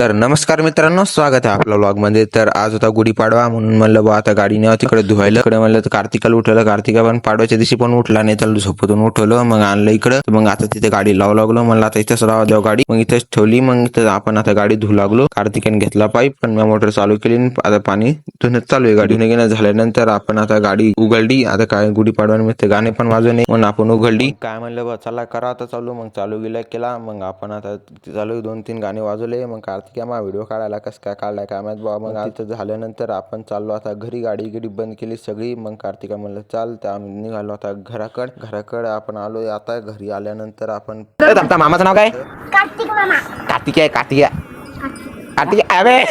तर नमस्कार मित्रांनो स्वागत आहे आपल्या व्लॉगमध्ये तर आज होता गुढीपाडवा म्हणून म्हणलं बा आता गाडी नेवा तिकडे धुवायला. इकडे म्हणलं तर कार्तिकाला उठवलं. कार्तिका पण पाडव्याच्या दिवशी पण उठला नाही त्याला झोपतून उठवलं. मग आणलं इकडं. मग आता तिथे गाडी लावू लागलो. म्हणलं आता इथेच राहा द्या गाडी. मग इथेच ठेवली. मग इथं आपण आता गाडी धुवू लागलो. कार्तिकाने घेतला पाईप. पण मी मोटर चालू केली आता पाणी धुणं चालू आहे गाडी घेणं झाल्यानंतर आपण आता गाडी उघडली. आता काय गुढीपाडव्यानिमित्त गाणे पण वाजवणे म्हणून आपण उघडली. काय म्हणलं बा चला करा आता चालू. मग चालू गेला केला. मग आपण आता चालू दोन तीन गाणे वाजवले. मग कार्तिक मा व्हिडिओ काढायला कसं काय काढलाय काय माहीत बाबा. मग आता झाल्यानंतर आपण चाललो आता घरी गाडी गिडी बंद केली सगळी. मग कार्तिका म्हणलं चाल. त्या आम्ही निघालो आता घराकड. घराकड आपण आलो आता. घरी आल्यानंतर आपण मामाचं नाव काय? कार्तिक मामा. कार्तिक आहे कार्तिक कार्तिक अरे.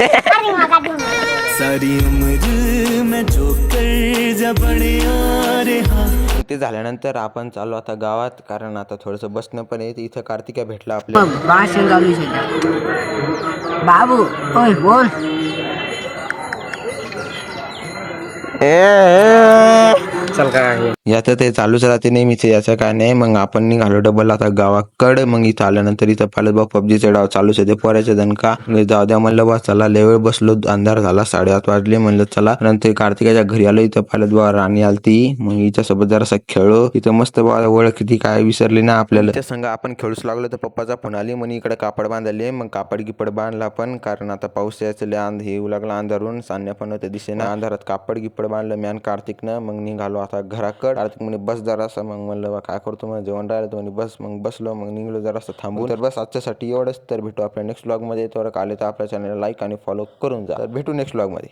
सारी उम्र मैं जो कर रहा ते झाल्यानंतर आपण चाललो आता गावात कारण आता थोडंसं बसणं पण आहे. इथं कार्तिका भेटला आपल्या मग भाषण चालू सध्या बाबू ओय बोल चल काय याचं ते चालूच राहते नेहमीच याचं काय नाही. मग आपण निघालो डबल आता गावाकड मग इथं आल्यानंतर इथं पाहिलं बा पबजीचा डाव चालूच आहे. ते पोऱ्याच्या दणका मग जाऊ द्या म्हणलं बा चला. लय वेळ बसलो अंधार झाला साडेआठ वाजले म्हणलं चला. नंतर कार्तिकाच्या घरी आलो इथं पाहिलं बा राणी आलती. मग हिच्यासोबत जरासा खेळलो. इथं मस्त बा ओळख किती काय विसरली ना आपल्याला. त्या संग आपण खेळूच लागलो तर पप्पाचा फोन आली. म्हणे इकडे कापड बांधले. मग कापड गिपड बांधला पण कारण आता पाऊस यायचं अंध हे येऊ लागला अंधारून. सान्या पण होत्या दिसेना अंधारात कापड गिपड बांधलं म्यान कार्तिकनं. मग निघालो आता घराकड. आता म्हणे बस जरासं मग म्हणलं बा काय करतो मग जेवण राहिलं तर म्हणे बस. मग बसलो मग निघलो जरासं थांबू तर बस आजच्यासाठी एवढंच. तर भेटू आपल्या नेक्स्ट ब्लॉगमध्ये तर आले तर आपल्या चॅनलला लाईक आणि फॉलो करून जा. तर भेटू नेक्स्ट ब्लॉगमध्ये